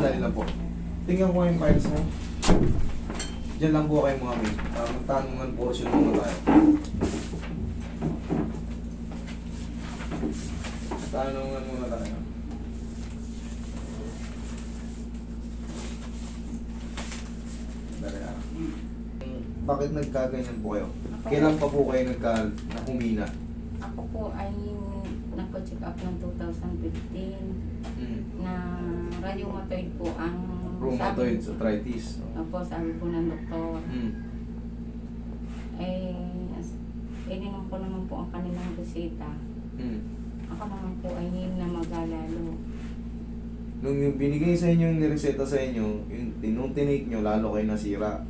Sandali lang po. Tingnan ko yung files mo. Diyan lang po kayo mga may. Uh, magtanungan portion muna tayo. Tanungan muna tayo. Dali ah. Bakit nagkaganyan po kayo? Kailan pa po kayo nagka na humina? Ako po ay nagpa-check up ng 2015 Hmm. na rheumatoid po ang Rheumatoid arthritis. Opo, sabi po ng doktor. Hmm. Eh, ininom ko naman po ang kanilang reseta. Hmm. Ako naman po ay hindi na magalalo. Nung yung binigay sa inyo yung nireseta sa inyo, yung, nung tinake nyo, lalo kayo nasira.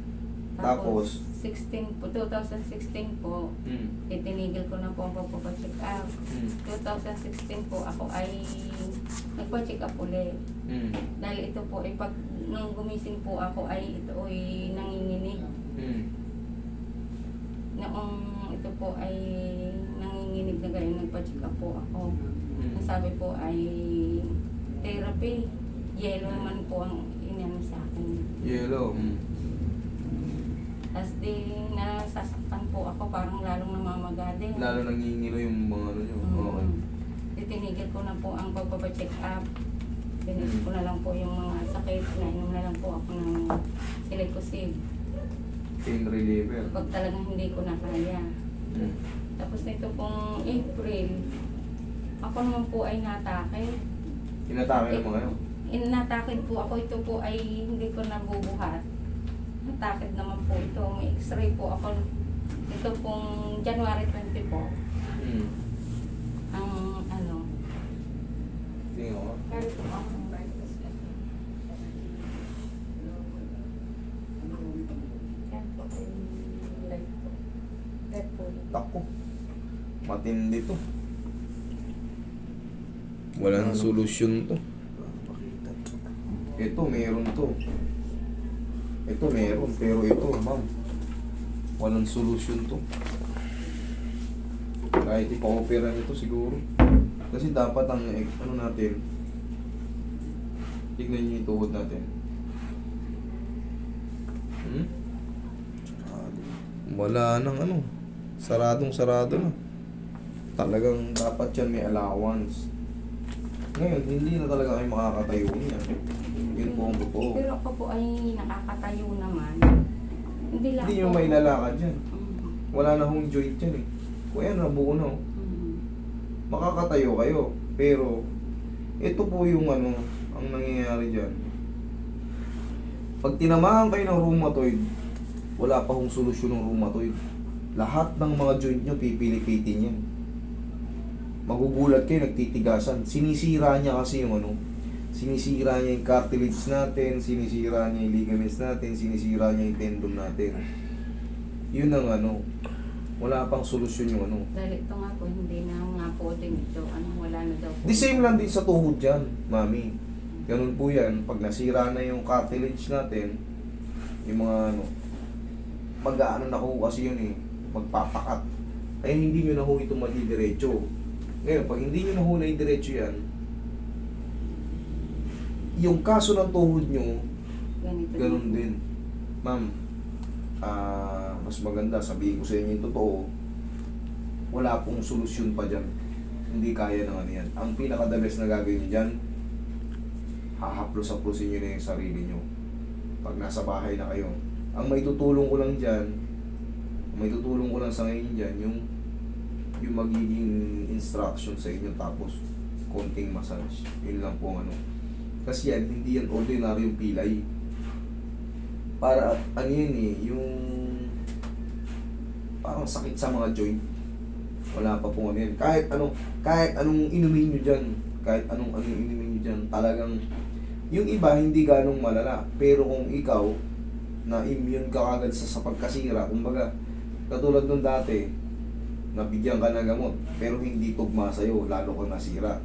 Tapos? 16 po, 2016 po, Hmm. itinigil ko na po ang pagpapacheck up. Hmm. 2016 po ako ay nagpa-check up ulit. Hmm. Dahil ito po, ay pag nung gumising po ako ay ito ay nanginginig. Hmm. Noong ito po ay nanginginig na ganyan, nagpa-check up po ako. Hmm. Ang sabi po ay therapy. Yellow naman po ang inano sa akin. Yellow. Hmm. Tapos di nasasaktan po ako, parang lalong namamagade. Lalo nangingilo yung mga ano nyo. Okay. Mm. Di tinigil ko na po ang pagpapacheck up. Binis ko na lang po yung mga sakit na inom na lang po ako ng silicosib. Pain reliever. Pag talagang hindi ko na kaya. Hmm. Tapos nito pong April, ako naman po ay natake. Inatake naman kayo. Inatakid po ako, ito po ay hindi ko nabubuhat. Natakid naman po ito. May x-ray po ako. Ito pong January 20 po. Hmm. Ang ano, Tingnan ko. Pero po ako. Tako. Matindi to. Walang solusyon to. Ito, meron to. Ito, meron. Pero ito, ma'am. Walang solusyon to. Kahit ipa-opera nito siguro. Kasi dapat ang, eh, ano natin, tignan niyo yung tuhod natin. Hmm? Wala nang ano. Saradong sarado na. Talagang dapat yan may allowance. Ngayon, hindi na talaga kayo makakatayo niya. Yun po ang totoo. Pero ako po ay nakakatayo naman. Hindi lang Hindi po. may lalakad yan. Mm. Wala na hong joint yan eh. Kung yan, nabuo na. oh. Mm. Makakatayo kayo. Pero, ito po yung ano, ang nangyayari dyan. Pag tinamaan kayo ng rheumatoid, wala pa hong solusyon ng rheumatoid. Lahat ng mga joint nyo, pipilipitin yan. Magugulat kayo, nagtitigasan. Sinisira niya kasi yung ano, sinisira niya yung cartilage natin, sinisira niya yung ligaments natin, sinisira niya yung tendon natin. Yun ang ano, wala pang solusyon yung ano. Dahil ito nga po, hindi na nga po din ito. Ano, wala na daw po. The same lang din sa tuhod dyan, mami. Ganun po yan. Pag nasira na yung cartilage natin, yung mga ano, mag-ano na ho kasi yun eh, magpapakat. Kaya hindi nyo na ho ito madidiretso. Ngayon, pag hindi nyo na ho na diretso yan, yung kaso ng tuhod nyo, Ganito ganun din. Ma'am, ah, mas maganda, sabihin ko sa inyo yung totoo, wala pong solusyon pa dyan. Hindi kaya ng ano yan. Ang pinaka-the best na gagawin nyo dyan, hahaplos-haplosin nyo na yung sarili nyo. Pag nasa bahay na kayo. Ang may tutulong ko lang dyan, ang may tutulong ko lang sa ngayon dyan, yung yung magiging instruction sa inyo tapos konting massage. Yun lang po ang ano. Kasi yan, hindi yan ordinary yung pilay. Para, ano yan eh, yung parang sakit sa mga joint. Wala pa po ano yan. Kahit anong, kahit anong inumin nyo dyan, kahit anong anong inumin nyo dyan, talagang, yung iba hindi ganong malala. Pero kung ikaw, na immune ka agad sa, sa pagkasira, kumbaga, katulad nung dati, nabigyan ka ng gamot, pero hindi tugma sa'yo, lalo kang nasira.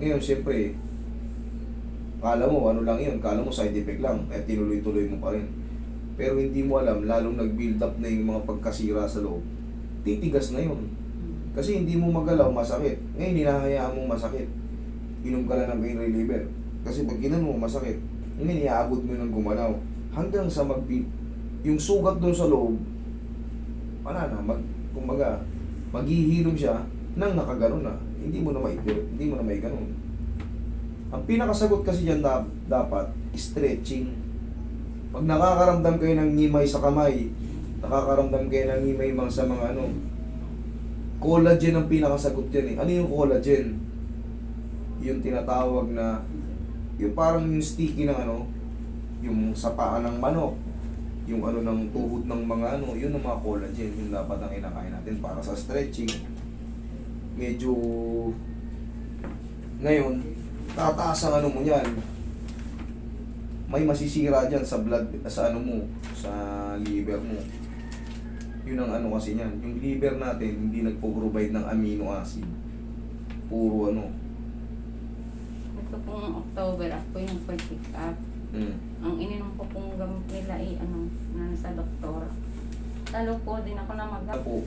Ngayon, syempre, kala mo, ano lang yun, kala mo side effect lang, eh tinuloy-tuloy mo pa rin. Pero hindi mo alam, lalong nag-build up na yung mga pagkasira sa loob, titigas na yun. Kasi hindi mo magalaw, masakit. Ngayon, hinahayaan mong masakit. Inom ka lang ng pain reliever. Kasi pag ginan mo, masakit. Ngayon, iaabot mo ng gumalaw. Hanggang sa magbi... Yung sugat doon sa loob, wala na, mag, kumbaga, maghihilom siya nang nakaganon na. Hindi mo na may hindi mo na may ganun. Ang pinakasagot kasi diyan da, dapat stretching. Pag nakakaramdam kayo ng ngimay sa kamay, nakakaramdam kayo ng ngimay mga sa mga ano, collagen ang pinakasagot yan eh. Ano yung collagen? Yung tinatawag na, yung parang yung sticky ng ano, yung sa paa ng manok, yung ano ng tuhod ng mga ano, yun ang mga collagen, yung dapat ang kinakain natin para sa stretching. Medyo, ngayon, tataas ang ano mo yan. May masisira dyan sa blood, sa ano mo, sa liver mo. Yun ang ano kasi niyan. Yung liver natin, hindi nagpo-provide ng amino acid. Puro ano. Ito pong October, ako yung pag-pick up. Mm. Ang ininom ko pong gamot nila ay ano, na sa doktor. Talo po din ako na mag po,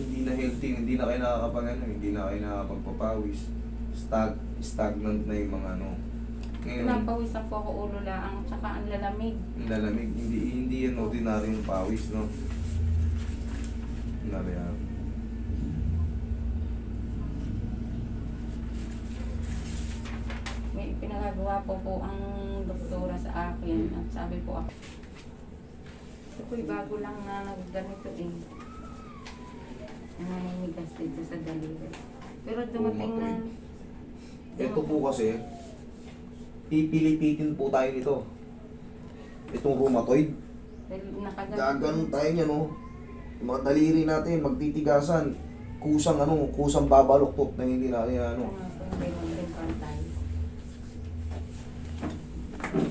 hindi na healthy, hindi na kayo nakakapag ano, hindi na kayo nakakapagpapawis. Stag, stagnant na yung mga ano. Ngayon, Napawisan po ako ulo lang, tsaka ang lalamig. ang lalamig, hindi, hindi yan ordinary yung pawis, no? Ordinary yan. May pinagagawa po po ang doktora sa akin at sabi po ako, ako'y bago lang na nagganito eh. Naninigas dito sa daliri. Pero dumating na, Ito po kasi, pipilipitin po tayo nito. Itong rheumatoid. Gaganon tayo niya, no? Yung mga daliri natin, magtitigasan. Kusang ano, kusang babaluktot na hindi natin ano. Ano.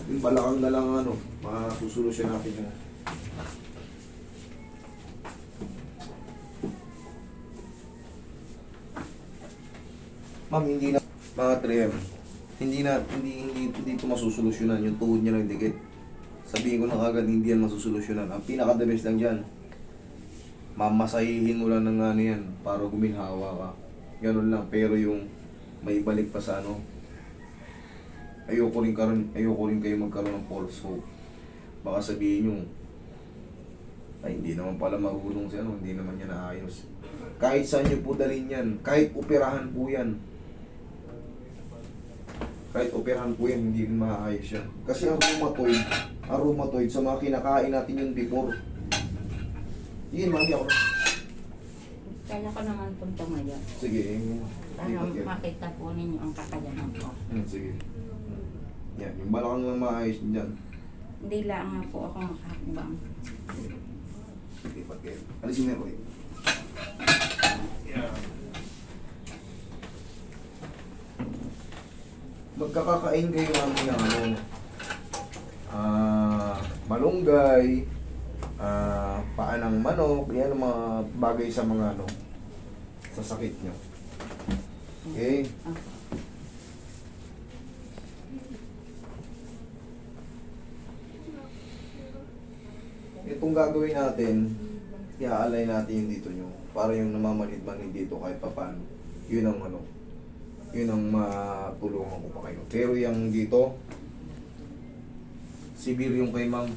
Yung balakang na lang ano, masusolusyon natin yun. Ma'am, hindi na mga 3M. Hindi na hindi hindi hindi ito masusolusyonan yung tuhod niya ng dikit. Sabihin ko na kagad hindi yan masusolusyonan. Ang pinaka the best lang diyan. Mamasahihin mo lang ng ano yan para guminhawa ka. Ganun lang pero yung may balik pa sa ano ayoko rin karon ayoko rin kayo magkaroon ng false hope. Baka sabihin nyo, ay hindi naman pala marunong si ano, hindi naman niya naayos. Kahit saan nyo po dalhin yan, kahit operahan po yan. Kahit operahan po yan, hindi rin maayos yan. Kasi ang rheumatoid, ang rheumatoid, sa mga kinakain natin yung before. Yun, mami ako. Kaya ko naman pong tumayo. Sige, eh, Para makita po ninyo ang kakayahan ko. Hmm, sige. Yan, yung balakang lang maayos dyan. Hindi lang po ako makakabang. Lipat kayo. Alisin mo yan, Magkakakain kayo namin ng ano, ah, malunggay, ah, paa ng manok, yan ang mga bagay sa mga ano, sa sakit nyo. Okay? Itong gagawin natin, iaalay natin yung dito nyo. Para yung namamanid-manid dito kahit papaano. Yun ang ano, yun ang matulungan ko pa kayo. Pero yung dito, severe yung kay ma'am.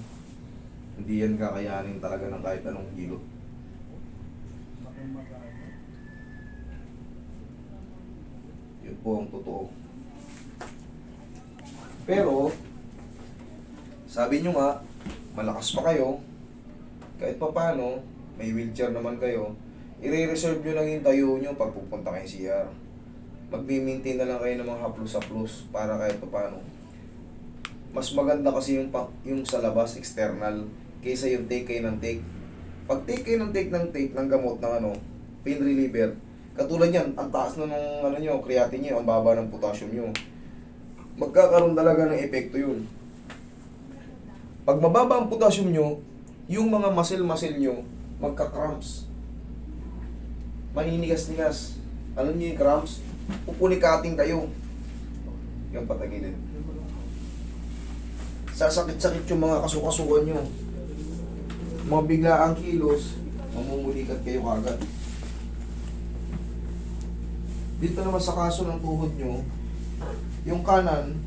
Hindi yan kakayanin talaga ng kahit anong kilo. Yun po ang totoo. Pero, sabi nyo nga, malakas pa kayo, kahit pa paano, may wheelchair naman kayo, i-reserve nyo lang yung tayo nyo pag pupunta kayo CR. Magmi-maintain na lang kayo ng mga haplos-haplos para kahit pa paano. Mas maganda kasi yung, yung sa labas, external, kaysa yung take kayo ng take. Pag take kayo ng take ng take ng gamot ng ano, pain reliever, katulad yan, ang taas na ng ano nyo, creatinine nyo, ang baba ng potassium nyo. Magkakaroon talaga ng epekto yun. Pag mababa ang potassium nyo, yung mga muscle-muscle nyo, magka-cramps. Maninigas-nigas. Alam niyo yung cramps? Pupulikating kayo. Yung patagilid. Sasakit-sakit yung mga kasukasuan nyo. Mga biglaang kilos, mamumulikat kayo kagad. Dito naman sa kaso ng tuhod nyo, yung kanan,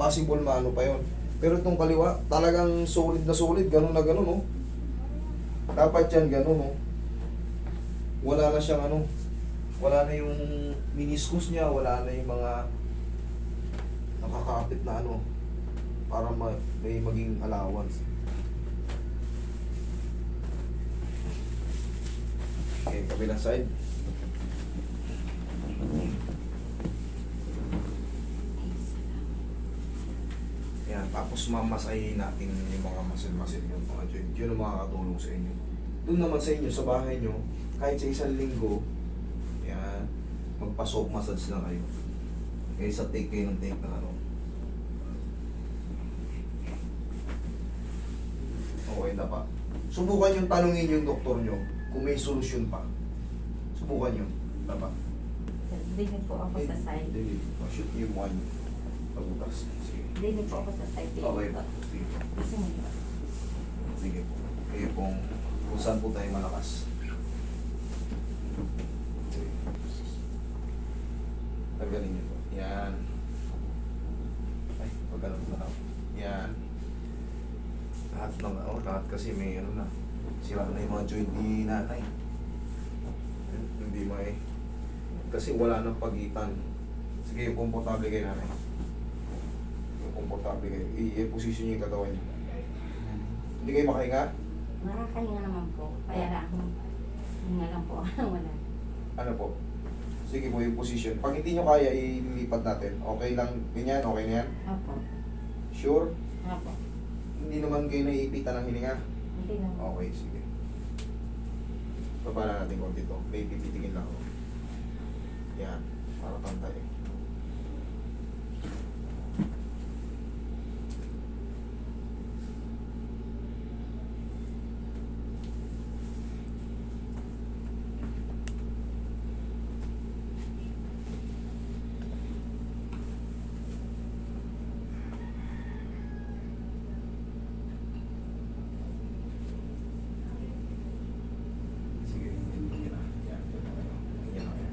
possible maano pa yon. Pero itong kaliwa, talagang solid na solid, ganun na ganun, no? Dapat yan, ganun, no? Wala na siyang ano, wala na yung meniscus niya, wala na yung mga nakakapit na ano, para ma- may maging allowance. Okay, kabilang side. Yan, tapos mamasahin natin yung mga muscle-muscle yung mga joint. Yun ang makakatulong sa inyo. Doon naman sa inyo, sa bahay nyo, kahit sa isang linggo, yan, magpa-soap massage lang kayo. Kaysa take kayo ng take ng ano. Okay na pa. Subukan yung tanungin yung doktor nyo kung may solusyon pa. Subukan yun. Tama. Dinig po ako sa side. Hindi. Shoot yung one. Pagutas. Sige. Dinig po ako sa side. Okay po. Sige po. Kayo pong kung saan po tayo malakas. Sige. Tanggalin niyo po. Yan. Ay, pag ganun na lang. Yan. Lahat ng ano, lahat kasi may ano na. Sira na yung mga joint ni nanay. Hindi may kasi wala nang pagitan. Sige, yung komportable kayo nanay. Yung komportable kayo. I-position niyo yung katawan niyo. Hindi kayo makahinga? Nakakahinga naman po. Kaya na ako. Hinga lang po. Wala. Ano po? Sige po yung position. Pag hindi nyo kaya, ililipat natin. Okay lang, ganyan, okay na yan. Opo. Sure? Opo. Hindi naman kayo naiipitan ng hininga. Hindi naman. Okay, sige. Baba na natin konti to. May pipitingin lang ako. Yan, para pantay. Sige, tingin na. Yan, tingin na kayo. Tingin na kayo.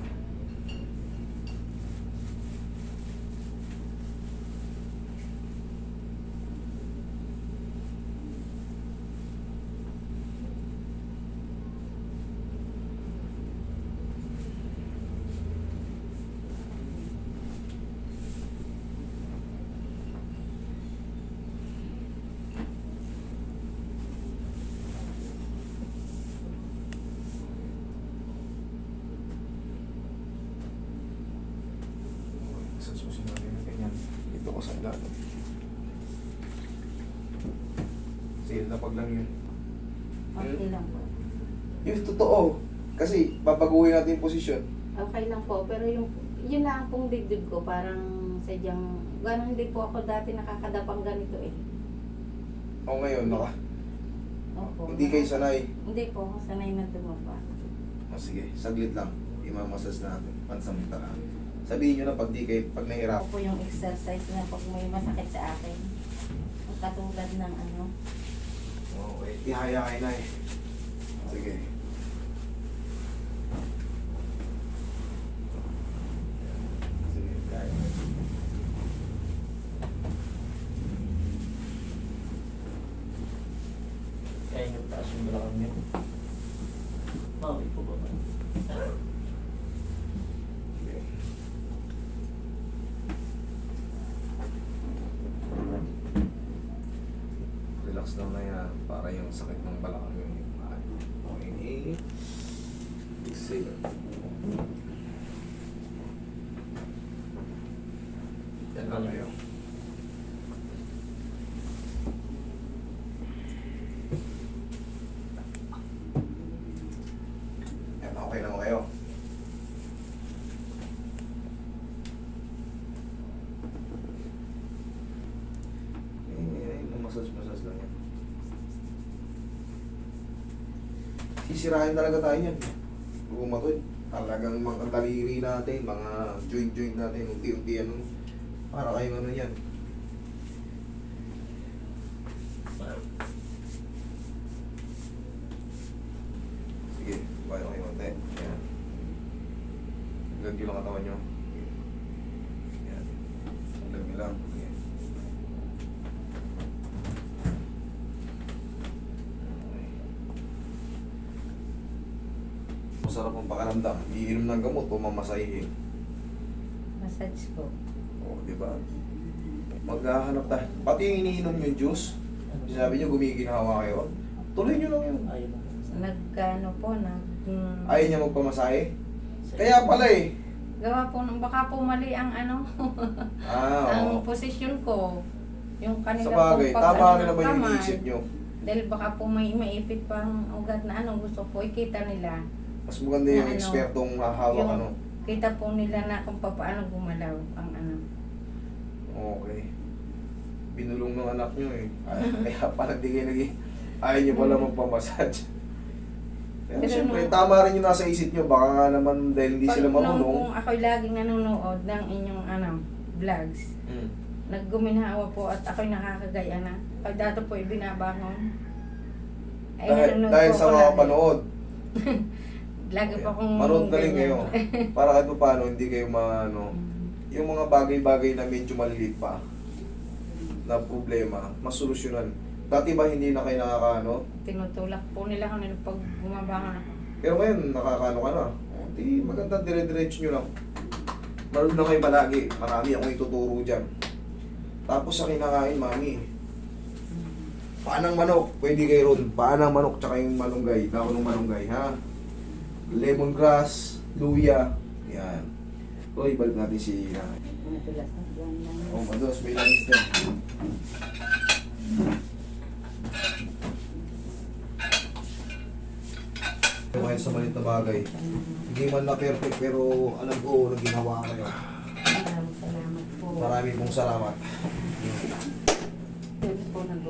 Sa susunod na ganyan. Ito ko sa ilalim. Sige, napag lang yun. Okay lang po. Yung totoo. Kasi, babaguhin natin yung posisyon. Okay lang po. Pero yung, yun lang pong dibdib ko. Parang sadyang, gano'n hindi po ako dati nakakadapang ganito eh. O ngayon, naka, Opo. hindi kayo sanay. Hindi po ako sanay na tumaba. O sige, saglit lang. Imamasas natin. Pansamantala. Sabihin nyo na pag di kayo, pag nahirap. Ako po yung exercise na pag may masakit sa akin. Ang Katulad ng ano. Okay, ihaya kayo na eh. Sige. Sige, kaya. Kaya yung taas yung balakang niya. Okay po ba? Sige. Lang na yan para yung sakit ng balakang yun. yung maaari. Okay. Exhale. Yan lang kayo. Okay naman kayo. Eh, massage-massage lang yan. Sisirahin talaga tayo yan. Bumatod. Talagang mga daliri natin, mga joint-joint natin, unti-unti ano. Para kayong ano yan. Sige, bayo kayo konti. Yan. Hanggang lang katawan nyo. Yan. Hanggang lang. Yan. Masarap ang pakiramdam. Iinom ng gamot o mamasahe. Massage po. O, di ba? Maghahanap tayo. Pati yung iniinom yung juice, sinabi nyo gumiginhawa kayo, tuloy nyo lang yun. Nagkano po, nag... mm, Ayaw niya magpamasahe? Kaya pala eh. Gawa po, ng- baka po mali ang ano, Ah, ang oo. posisyon ko. Yung Sa kanila bagay, pong tama pag- rin ano, naman yung kamay. iniisip nyo. Dahil baka po may maipit pang ugat na ano gusto po ikita nila. Mas maganda yung Na ano, ekspertong hahawak yung- ano. Kita po nila na kung paano gumalaw ang ano. Okay. Binulong ng anak nyo eh. Ay, Kaya pala di kayo naging... Ayaw nyo pala magpamassage. Pero, Pero siyempre, nung- tama rin yung nasa isip nyo. Baka nga naman dahil hindi Pag- sila nung- marunong. Kung ako'y laging nanonood ng inyong ano, vlogs, Hmm. nagguminhawa po at ako'y nakakagaya na. Pag dato po ibinabangon. Ay, Dahil, nanonood dahil po sa ako mga lagi. panood. Lagi pa akong Manood na rin kayo. Para kahit pa paano, hindi kayo maano. Yung mga bagay-bagay na medyo maliliit pa na problema, masolusyonan. Dati ba hindi na kayo nakakaano? Tinutulak po nila kung ano pag bumabangon ako. Pero ngayon, nakakaano ka na. O, Di, maganda dire-diretso nyo lang. Manood na kayo palagi. Marami akong ituturo dyan. Tapos sa kinakain, mami. Paanang manok, pwede kayo ron. Paanang manok, tsaka yung malunggay. Dako ng malunggay, ha? Lemongrass, luya. Yan. So, ibalik natin si lang. Oh, mados, may langis din. Kumain sa maliit na bagay. Hindi man na perfect pero alam ko na ginawa kayo. Maraming salamat po. Marami pong salamat. Dito po nag